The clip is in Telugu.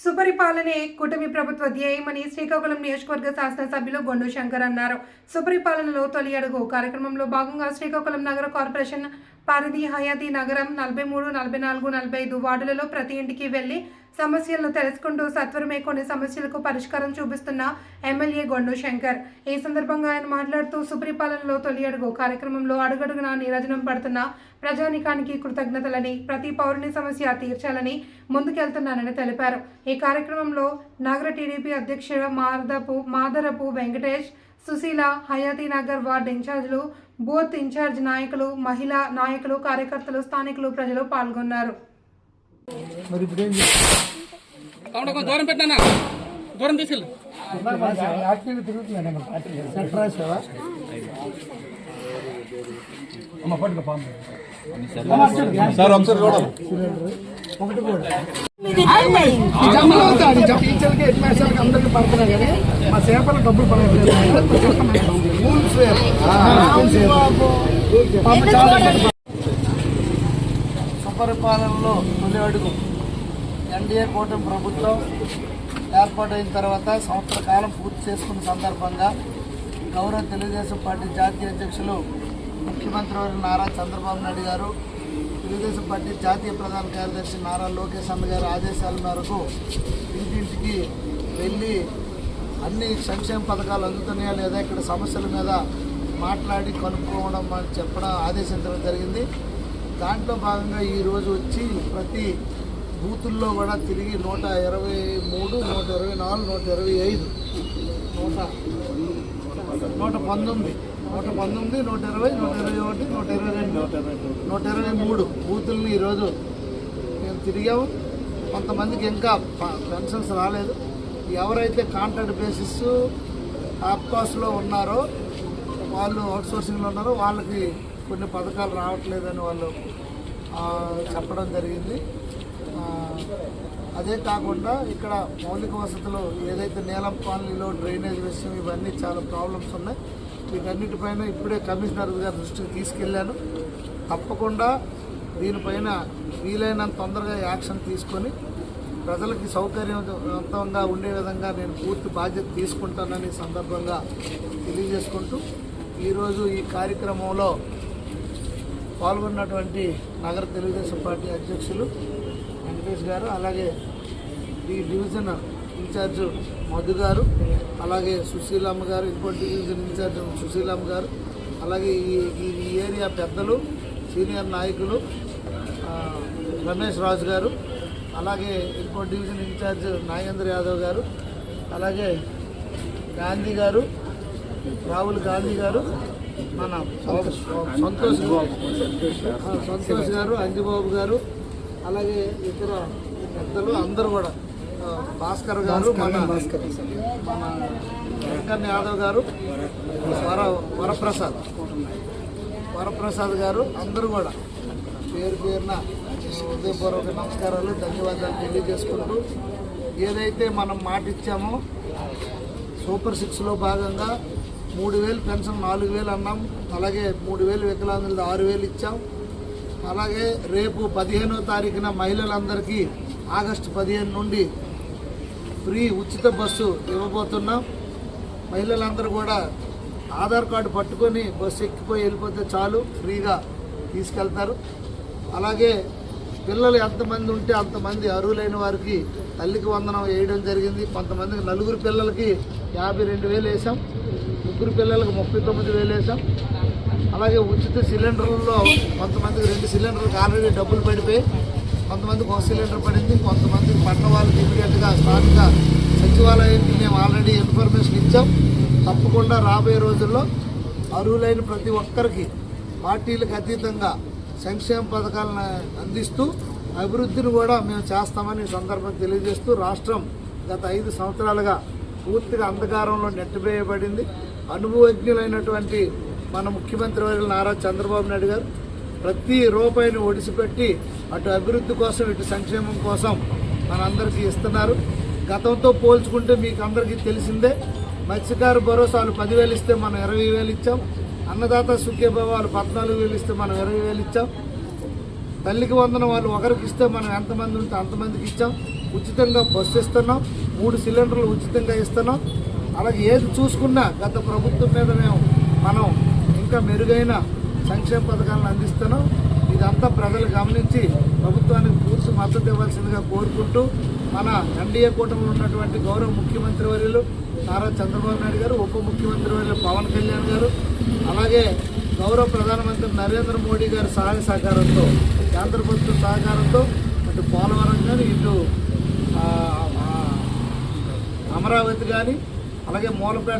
సుపరిపాలనే కూటమి ప్రభుత్వ ధ్యేయమని శ్రీకాకుళం నియోజకవర్గ శాసనసభ్యులు గొండు శంకర్ అన్నారు. సుపరిపాలనలో తొలి అడుగు కార్యక్రమంలో భాగంగా శ్రీకాకుళం నగర కార్పొరేషన్ పరిధి హయాతి నగరం నలభై మూడు నలభై నాలుగు నలభై ఐదు వార్డులలో ప్రతి ఇంటికి వెళ్ళి సమస్యలను తెలుసుకుంటూ సత్వరమే కొన్ని సమస్యలకు పరిష్కారం చూపిస్తున్న ఎమ్మెల్యే గొండు శంకర్. ఈ సందర్భంగా ఆయన మాట్లాడుతూ సుపరిపాలనలో తొలి అడుగు కార్యక్రమంలో అడుగడుగునా నిరజనం పడుతున్న ప్రజానికానికి కృతజ్ఞతలని ప్రతి పౌరుని సమస్య తీర్చాలని ముందుకెళ్తున్నానని తెలిపారు. ఈ కార్యక్రమంలో నగర టీడీపీ అధ్యక్షుడు మారదపు మాదరపు వెంకటేష్ సుశీల హయాతి నగర్ వార్డు ఇన్ఛార్జీలు బూత్ ఇన్ఛార్జ్ నాయకులు మహిళా నాయకులు కార్యకర్తలు స్థానికులు ప్రజలు పాల్గొన్నారు. ఒకటి కూడా. అందరికి పడుతున్నాయి కానీ మా చేపలు డబ్బులు పడలేదు సుపరిపాలనలో తొలి అడుగు. ఎన్డీఏ కూటమి ప్రభుత్వం ఏర్పాటైన తర్వాత సంవత్సర కాలం పూర్తి చేసుకున్న సందర్భంగా గౌరవ తెలుగుదేశం పార్టీ జాతీయ అధ్యక్షులు ముఖ్యమంత్రి వారు నారా చంద్రబాబు నాయుడు గారు తెలుగుదేశం పార్టీ జాతీయ ప్రధాన కార్యదర్శి నారా లోకేష్ అన్న గారి ఆదేశాల మేరకు ఇంటింటికి వెళ్ళి అన్ని సంక్షేమ పథకాలు అందుతున్నాయా లేదా ఇక్కడ సమస్యల మీద మాట్లాడి కనుక్కోవడం అని చెప్పడం ఆదేశించడం జరిగింది. దాంట్లో భాగంగా ఈరోజు వచ్చి ప్రతి బూతుల్లో కూడా తిరిగి నూట ఇరవై మూడు నూట ఇరవై నాలుగు నూట ఇరవై ఐదు నూట నూట పంతొమ్మిది నూట పంతొమ్మిది నూట ఇరవై నూట ఇరవై ఒకటి నూట ఇరవై రెండు. నూట ఇరవై మూడు. బూతుల్ని ఈరోజు మేము తిరిగాము. కొంతమందికి ఇంకా పెన్షన్స్ రాలేదు. ఎవరైతే కాంట్రాక్ట్ బేసిస్ ఆప్కాస్లో ఉన్నారో వాళ్ళు అవుట్సోర్సింగ్లో ఉన్నారో వాళ్ళకి కొన్ని పథకాలు రావట్లేదని వాళ్ళు చెప్పడం జరిగింది. అదే కాకుండా ఇక్కడ మౌలిక వసతులు ఏదైతే నీలం కాలనీలో డ్రైనేజ్ విషయం ఇవన్నీ చాలా ప్రాబ్లమ్స్ ఉన్నాయి. వీటన్నిటిపైన ఇప్పుడే కమిషనర్ గారి దృష్టికి తీసుకెళ్ళాను. తప్పకుండా దీనిపైన వీలైనంత తొందరగా యాక్షన్ తీసుకొని ప్రజలకి సౌకర్యవంతంగా ఉండే విధంగా నేను పూర్తి బాధ్యత తీసుకుంటానని సందర్భంగా తెలియజేసుకుంటూ ఈరోజు ఈ కార్యక్రమంలో పాల్గొన్నటువంటి నగర తెలుగుదేశం పార్టీ అధ్యక్షులు వెంకటేష్ గారు అలాగే ఈ డివిజన్ ఇన్ఛార్జు మధు గారు అలాగే సుశీలమ్మ గారు ఇంకోటి డివిజన్ ఇన్ఛార్జ్ సుశీలమ్మ గారు అలాగే ఈ ఈ ఏరియా పెద్దలు సీనియర్ నాయకులు రమేష్ రాజు గారు అలాగే ఇంకో డివిజన్ ఇన్ఛార్జ్ నాగేంద్ర యాదవ్ గారు అలాగే గాంధీ గారు రాహుల్ గాంధీ గారు మన సంతోష్ సంతోష్ గారు అంజిబాబు గారు అలాగే ఇతర పెద్దలు అందరూ కూడా. భాస్కర్ గారు మన మన వెంకన్న యాదవ్ గారు వర వరప్రసాద్. వరప్రసాద్ గారు అందరూ కూడా పేరు పేరున హృదయపూర్వక నమస్కారాలు ధన్యవాదాలు తెలియజేసుకుంటూ ఏదైతే మనం మాట ఇచ్చామో సూపర్ సిక్స్లో భాగంగా మూడు వేలు పెన్షన్ నాలుగు వేలు అన్నాం అలాగే మూడు వేలు వికలాంగులది ఆరు వేలు ఇచ్చాం. అలాగే రేపు పదిహేనో తారీఖున మహిళలందరికీ ఆగస్టు పదిహేను నుండి ఫ్రీ ఉచిత బస్సు ఇవ్వబోతున్నాం. మహిళలందరూ కూడా ఆధార్ కార్డు పట్టుకొని బస్సు ఎక్కిపోయి వెళ్ళిపోతే చాలు ఫ్రీగా తీసుకెళ్తారు. అలాగే పిల్లలు ఎంతమంది ఉంటే అంతమంది అర్హులైన వారికి తల్లికి వందనం వేయడం జరిగింది. కొంతమందికి నలుగురు పిల్లలకి యాభై రెండు వేలు వేసాం ముగ్గురు పిల్లలకు ముప్పై తొమ్మిది వేలు వేసాం అలాగే ఉచిత సిలిండర్లలో కొంతమందికి రెండు సిలిండర్లకు ఆల్రెడీ డబ్బులు పడిపోయి కొంతమందికి ఒక సిలిండర్ పడింది కొంతమందికి పట్ల వాళ్ళకి ఇమీడియట్గా స్థానిక సచివాలయానికి మేము ఆల్రెడీ ఇన్ఫర్మేషన్ ఇచ్చాం. తప్పకుండా రాబోయే రోజుల్లో అర్హులైన ప్రతి ఒక్కరికి పార్టీలకు అతీతంగా సంక్షేమ పథకాలను అందిస్తూ అభివృద్ధిని కూడా మేము చేస్తామని సందర్భం తెలియజేస్తూ రాష్ట్రం గత ఐదు సంవత్సరాలుగా పూర్తిగా అంధకారంలో నెట్టివేయబడింది. అనుభవజ్ఞులైనటువంటి మన ముఖ్యమంత్రి వర్యులు నారా చంద్రబాబు నాయుడు గారు ప్రతి రూపాయిని ఒడిసిపెట్టి అటు అభివృద్ధి కోసం ఇటు సంక్షేమం కోసం మనందరికీ ఇస్తున్నారు. గతంతో పోల్చుకుంటే మీకు అందరికీ తెలిసిందే మత్స్యకారు భరోసాలు పదివేలు ఇస్తే మనం ఇరవై వేలు ఇచ్చాం. అన్నదాత సుఖ్యభావ వాళ్ళు పద్నాలుగు వేలు ఇస్తే మనం ఇరవై వేలు ఇచ్చాం. తల్లికి వందన వాళ్ళు ఒకరికి ఇస్తే మనం ఎంతమంది ఉంటే అంతమందికి ఇచ్చాం. ఉచితంగా బస్సు ఇస్తున్నాం. మూడు సిలిండర్లు ఉచితంగా ఇస్తున్నాం. అలాగే ఏది చూసుకున్నా గత ప్రభుత్వం మీద మేము మనం ఇంకా మెరుగైన సంక్షేమ పథకాలను అందిస్తున్నాం. ఇదంతా ప్రజలు గమనించి ప్రభుత్వానికి పూర్తి మద్దతు ఇవ్వాల్సిందిగా కోరుకుంటూ మన ఎన్డీఏ కూటమిలో ఉన్నటువంటి గౌరవ ముఖ్యమంత్రి వర్యులు నారా చంద్రబాబు నాయుడు గారు ఉప ముఖ్యమంత్రి వర్యులు పవన్ కళ్యాణ్ గారు అలాగే గౌరవ ప్రధానమంత్రి నరేంద్ర మోడీ గారి సహాయ సహకారంతో కేంద్ర ప్రభుత్వ సహకారంతో అటు పోలవరం కానీ ఇటు అమరావతి కానీ అలాగే మూలపేట